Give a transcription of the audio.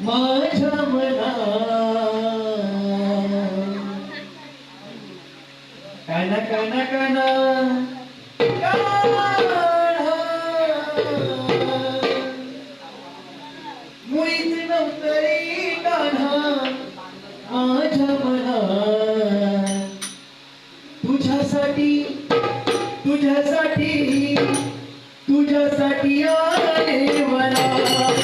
माझ्या मना काना काना काना मुळीच नव्हतरी कान्हा. माझ्या मना तुझ्यासाठी तुझ्यासाठी तुझ्यासाठी आले मला.